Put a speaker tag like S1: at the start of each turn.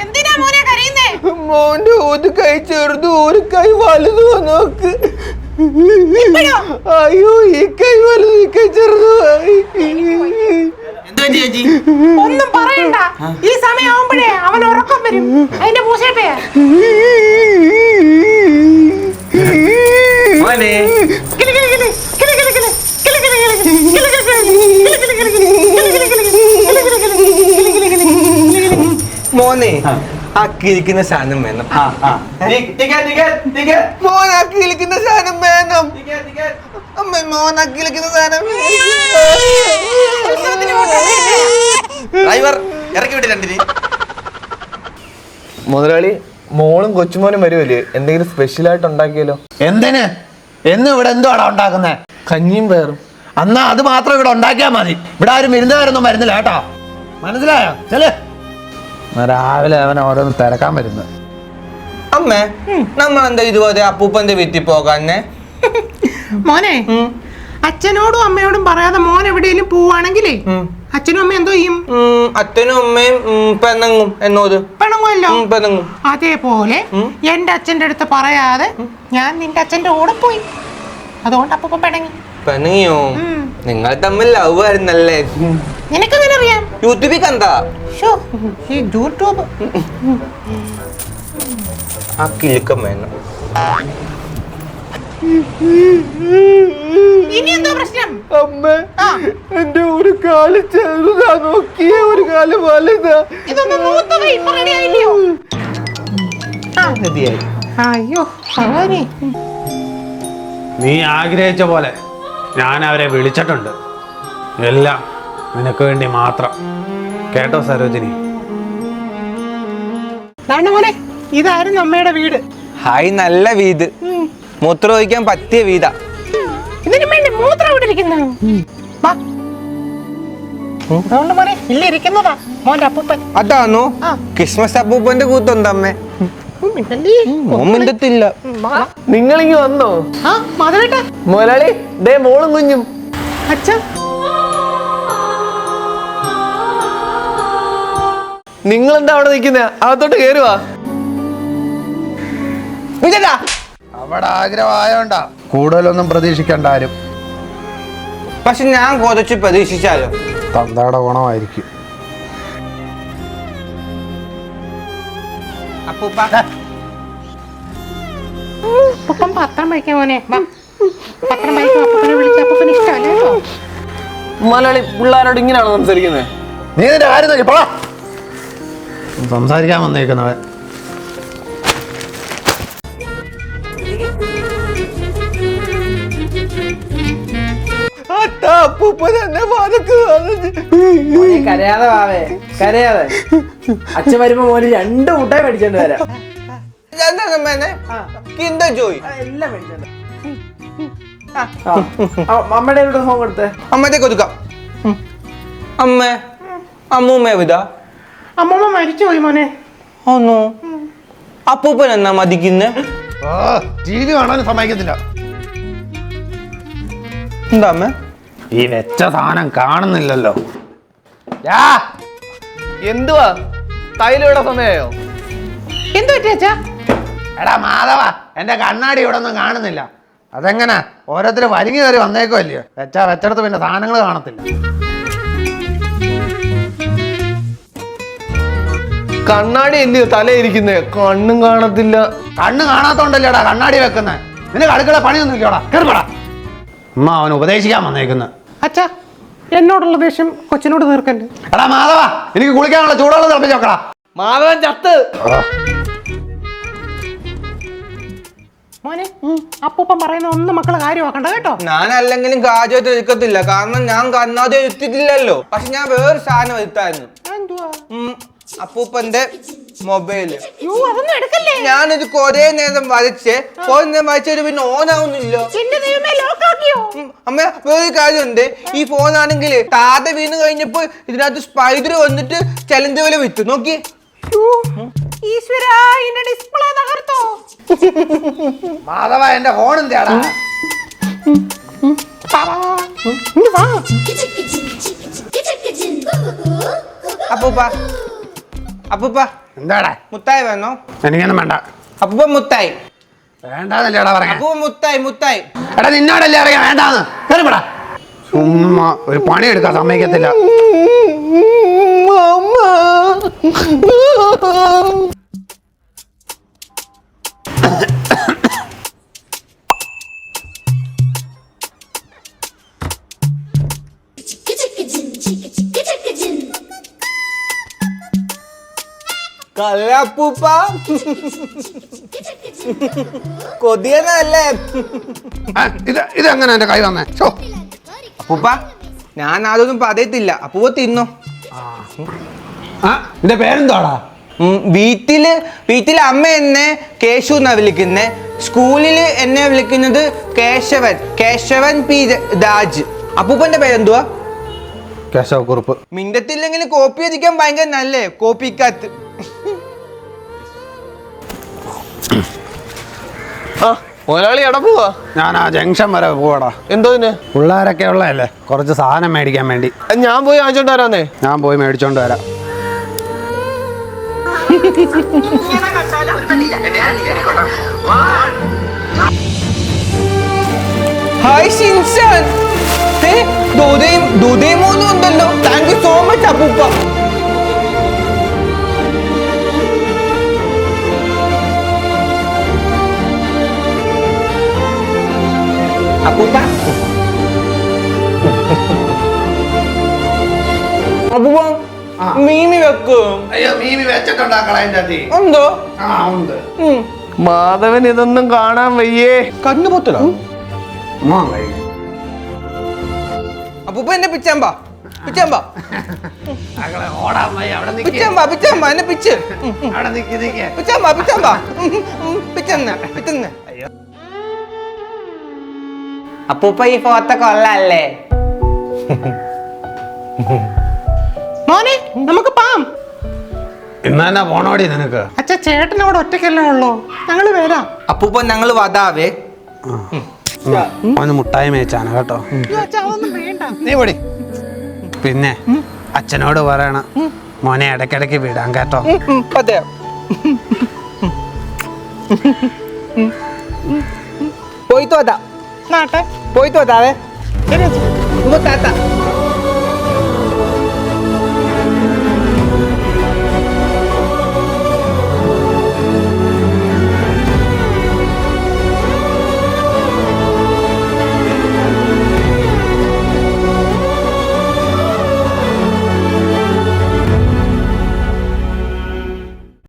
S1: എന്തിനാ മോനെ കരയുന്നേ?
S2: മോന്റെ ഒരു കൈ ചെറുത് ഒരു കൈ വലുത് നോക്ക്. അയ്യോ ഈ കൈ വലുത് ഈ കൈ ചെറുത്
S3: എന്ത് പറ്റി ചേച്ചി?
S1: ഒന്നും പറയണ്ട. ഈ സമയമാകുമ്പോഴേ അവൻ ഉറക്കം വരും. അതിന്റെ പൂസേട്ടേ
S3: മോനെ
S2: ആ. കിളിക്കുന്ന സാധനം വേണം. മോൻ ആ കിളിക്കുന്ന സാധനം വേണം. അമ്മ മോൻ ആ കിളിക്കുന്ന സാധനം
S3: ഡ്രൈവർ ഇറക്കി വിട്ട് രണ്ടിന്.
S2: മുതലാളി മോളും കൊച്ചുമോനും വരുമല്ലേ എന്തെങ്കിലും സ്പെഷ്യൽ ആയിട്ട് ഉണ്ടാക്കിയല്ലോ
S4: എന്തിന്? എന്ന് ഇവിടെ എന്തുവാടാ ഉണ്ടാക്കുന്നേ?
S2: കഞ്ഞിയും പേറും
S4: അന്നാ അത് മാത്രം ഇവിടെ ഉണ്ടാക്കിയാൽ മതി. ഇവിടെ ആരും വിരുന്നുകാരൊന്നും വരുന്നില്ല കേട്ടോ. മനസ്സിലായോ? ചെൽ രാവിലെ അവൻ ഓരോന്ന് തിരക്കാൻ വരുന്നത്
S2: അമ്മേ നമ്മൾ എന്താ ഇതുപോലെ അപ്പൂപ്പന്റെ വീട്ടിൽ പോകാന്നെ
S1: മോനെ അച്ഛനോടും അമ്മയോടും പറയാതെ മോൻ എവിടെയെങ്കിലും പോവാണെങ്കിലേ അച്ഛനും അമ്മയും എന്തോ ചെയ്യും?
S2: അച്ഛനും അമ്മയും പെണ്ണങ്ങും എന്നോട്.
S1: പിണങ്ങുമല്ലോ
S2: പെണ്ണങ്ങും.
S1: അതേപോലെ എന്റെ അച്ഛന്റെ അടുത്ത് പറയാതെ ഞാൻ നിന്റെ അച്ഛന്റെ കൂടെ പോയി. അതുകൊണ്ട് അപ്പൊ പിണങ്ങി.
S2: പെണ്ണങ്ങിയോ നിങ്ങൾ തമ്മിൽ ലവ് ആയിരുന്നല്ലേ?
S1: നിനക്കെങ്ങനെ അറിയാം
S2: യൂട്യൂബിൽ കണ്ടാ
S1: ഈ യൂട്യൂബ്.
S2: ആ കിലുക്കം വേണം.
S1: പ്രശ്നം?
S2: അമ്മ എന്റെ ഒരു കാൽ ചെറുതാ. നോക്കിയ ഒരു കാൽ വലുതാ.
S1: അയ്യോ
S4: നീ ആഗ്രഹിച്ച പോലെ. ഞാൻ അവരെ വിളിച്ചിട്ടുണ്ട്. എല്ലാം നിനക്ക് വേണ്ടി മാത്രം. കേട്ടോ സരോജിനി?
S1: മോനെ ഇതായിരുന്നു അമ്മയുടെ വീട്.
S2: ഹായ് നല്ല വീട്. മൂത്രം ഒഴിക്കാൻ പറ്റിയ വീടാ.
S1: ഇതിനു വേണ്ടി മൂത്രം ഇവിടെ ഇരിക്കുന്നു? വാ. അതുകൊണ്ട് മോനെ ഇല്ല ഇരിക്കുന്നതാ? മോന്റെ അപ്പൂപ്പൻ.
S2: അതാണോ. ക്രിസ്മസ് അപ്പൂപ്പന്റെ കൂത്തുണ്ട് മിണ്ടത്തില്ല
S1: വാ.
S2: വന്നോ? മുതലാളി ദേ മോളും കുഞ്ഞും.
S1: അച്ഛ.
S2: നിങ്ങൾ എന്താ അവിടെ നിൽക്കുന്ന? അകത്തോട്ട് കേറുവാ.
S4: അവിടെ ആഗ്രഹമായോണ്ടാ. കൂടുതലൊന്നും പ്രതീക്ഷിക്കണ്ട ആരും.
S2: പക്ഷെ ഞാൻ കൊതിച്ച് പ്രതീക്ഷിച്ചാലോ.
S4: തന്തയുടെ ഗുണമായിരിക്കും.
S2: അപ്പൂപ്പ.
S1: അപ്പൂപ്പൻ പത്രം വായിക്കാൻ മോനെ. വാ. പത്രം വായിക്കും അപ്പൂപ്പനെ വിളിച്ച അപ്പൂപ്പന് ഇഷ്ടമല്ലേ
S2: മലയാളി പിള്ളേരോട് ഇങ്ങനെയാണോ സംസാരിക്കുന്നത്
S4: നീ നിന്റെ കാര്യം നോക്കി പോടാ. സംസാരിക്കാൻ വന്നേക്കുന്നവൻ.
S2: അപ്പൂപ്പ തന്നെ പതക്ക്
S5: മോനെ കരയാതെ വാവേ കരയാതെ. അച്ഛൻ വരുമ്പോ മോന് രണ്ട് മുട്ടായി മേടിച്ചോണ്ട് വരാം.
S2: കിന്ത ജോയ്.
S5: ആ, എല്ലാം മേടിച്ചോണ്ട് ആ, ആ, അമ്മയുടെ ഫോൺ കൊടുത്തേ.
S2: അമ്മത്തെ കൊടുക്കാം അമ്മ അമ്മൂമ്മ എവിടാ
S1: അമ്മൂമ്മ മരിച്ചുപോയി മോനെ.
S2: ഒന്നു അപ്പൂപ്പൻ എന്നാ മതിക്കുന്നെ?
S4: ടി വി കാണാൻ സമ്മതിക്കത്തില്ല.
S2: എന്താ അമ്മ?
S4: ഈ വെച്ച സാധനം കാണുന്നില്ലല്ലോ.
S2: എന്തുവാ? തൈലിവിടെ സമയോ
S1: എന്തു പറ്റി
S4: എടാ മാധവ എന്റെ കണ്ണാടി ഇവിടെ ഒന്നും കാണുന്നില്ല. അതെങ്ങനെ? ഓരോരുത്തർ വലിഞ്ഞു കയറി വന്നേക്കോ അല്ലയോ വെച്ചാ വെച്ചടത്ത് പിന്നെ സാധനങ്ങൾ കാണത്തില്ല.
S2: കണ്ണാടി അല്ലയോ തല ഇരിക്കുന്നേ കണ്ണും കാണത്തില്ല.
S4: കണ്ണ് കാണാത്തോണ്ടല്ലേടാ കണ്ണാടി വെക്കുന്നേ. നിനക്ക് അടുക്കള പണിയൊന്നും ഇല്ലടാ കയറിപ്പടാ അമ്മ അവൻ ഉപദേശിക്കാൻ വന്നേക്കുന്നത്
S1: അച്ഛാ എന്നോടുള്ള ദേഷ്യം കൊച്ചിനോട് തീർക്കല്ലേ?
S4: എടാ മാധവ എനിക്ക് കുളിക്കാനുള്ള ചൂടുവെള്ളം തിളപ്പിച്ച് നോക്കടാ
S2: മാധവൻ ചത്ത്.
S1: മോനെ അപ്പൂപ്പൻ പറയുന്ന ഒന്നും മക്കളെ കാര്യമാക്കണ്ട കേട്ടോ?
S2: ഞാൻ അല്ലെങ്കിലും കാജായിട്ട് എടുക്കത്തില്ല കാരണം ഞാൻ കണ്ണാതെ എടുത്തിട്ടില്ലല്ലോ പക്ഷെ ഞാൻ വേറെ സാധനം എടുത്തായിരുന്നു
S1: എന്തുവാ?
S2: അപ്പൂപ്പന്റെ
S1: മൊബൈൽ. അതൊന്നും എടുക്കല്ലേ?
S2: ഞാനിത് കൊറേ നേരം വരച്ച് കൊറേ നേരം വരച്ചിട്ട് പിന്നെ ഓൺ ആവുന്നില്ല.
S1: എന്റെ ദൈവമേ ലോക്കാക്കിയോ
S2: ഉം, അമ്മ വേറൊരു കാര്യമുണ്ട്. ഈ ഫോൺ ആണെങ്കിൽ താത വീണ് കഴിഞ്ഞപ്പോ ഇതിനകത്ത് സ്പൈഡർ വന്നിട്ട് ചലഞ്ച് പോലെ വിറ്റു നോക്കി.
S1: ഈശ്വരാ എന്റെ ഡിസ്പ്ലേ തകർത്തോ?
S4: മാധവ എന്റെ ഫോൺ എന്താടാ?
S1: ഇങ്ങ് വാ.
S2: അപ്പൂപ്പ അപ്പൂപ്പ.
S4: എന്താടാ
S2: മുത്തായി വേണോ
S4: എനിക്കൊന്നും വേണ്ട
S2: അപ്പൂപ്പ മുത്തായി
S4: വേണ്ടാന്നല്ലേടാ പറയാ
S2: അപ്പൂപ്പ മുത്തായി മുത്തായി
S4: എടാ നിന്നോടല്ലേ അറിയാം വേണ്ടാന്ന് കയറിപ്പെടാ ചുമ്മാ ഒരു പണി എടുക്കാൻ സമ്മതിക്കത്തില്ല
S2: അപ്പൂപ്പ
S4: കൊതിയെന്നല്ലേ ഇത് ഇതെങ്ങനെ എന്റെ കൈ വന്നേ? ഷോ
S2: അപ്പൂപ്പ ഞാൻ അതൊന്നും പറയത്തില്ല. അപ്പൂപ്പ തിന്നോ.
S4: ആ. നിന്റെ പേരെന്താടാ
S2: ഉം, വീട്ടിൽ വീട്ടിൽ അമ്മ എന്നെ കേശു എന്നാ വിളിക്കുന്നത് സ്കൂളിൽ എന്നെ വിളിക്കുന്നത് കേശവൻ. കേശവൻ പി രാജ്. അപ്പൂപ്പന്റെ പേരെന്തുവാ?
S4: കേശവ കുറുപ്പ്
S2: മിണ്ടത്തില്ലെങ്കിൽ കോപ്പി അടിക്കാൻ ഭയങ്കര നല്ലേ? കോപ്പിക്കകത്ത്.
S3: മുതലാളി എവിടെ പോവാ?
S4: ഞാൻ ആ ജംഗ്ഷൻ വരെ പോവാടാ.
S3: എന്തോന്ന്
S4: പിള്ളേരൊക്കെ ഉള്ളതല്ലേ? കുറച്ച് സാധനം മേടിക്കാൻ വേണ്ടി.
S3: ഞാൻ പോയി വാങ്ങിച്ചോണ്ട് വരാന്നേ.
S4: ഞാൻ പോയി മേടിച്ചോണ്ട് വരാം.
S2: ഹായ് ഷിൻചാൻ ദോദയമോന്നും ഉണ്ടല്ലോ. താങ്ക് യു സോ മച്ച് അപ്പൂപ്പ. വെക്കും.
S4: അയ്യോ മീമി വെച്ചിട്ടുണ്ടാക്കള ആ ഉണ്ട്.
S3: മാധവൻ ഇതൊന്നും കാണാൻ വയ്യേ.
S2: കണ്ണു പൊത്തലോ. അപ്പൂപ്പ എന്നെ പിച്ചാമ്പാ പിച്ചാമ്പാ
S4: ഓടാൻ വയ്യ. അവിടെ നിക്ക്.
S2: പിച്ചാമ്പാ പിച്ചാമ്പാ എന്നെ പിച്ച്. ഉം, ഉം.
S4: അവിടെ നിക്ക് നിക്ക്.
S2: പിച്ചാമ്പാ പിച്ചാമ്പാ ഉം, ഉം, പിച്ചെന്ന് പിച്ചെന്ന് അപ്പൂപ്പ ഈ ഫോത്ത കൊള്ളല്ലേ?
S1: മോനെ നമുക്ക് പാം
S4: എന്നാ പോണോടി നിനക്ക്?
S1: അച്ഛ ചേട്ടൻ അവിടെ ഒറ്റയ്ക്കല്ലേ ഉള്ളൂ. ഞങ്ങൾ വരാം.
S2: അപ്പൂപ്പൻ ഞങ്ങൾ വതാവേ.
S4: ഒന്ന് മുട്ടായി മേച്ചാണ് കേട്ടോ.
S1: അച്ഛാ അതൊന്നും വേണ്ട.
S4: നീ പൊടി പിന്നെ അച്ഛനോട് പറയണം. മോനെ ഇടക്കിടക്ക് വിടാൻ കേട്ടോ.
S2: അതെ. പോയിട്ട് വതാ
S1: പോയി
S2: പോയിട്ട് വതാവേ
S1: ശരി അച്ഛാ.
S2: ഇങ്ങോട്ടാത്ത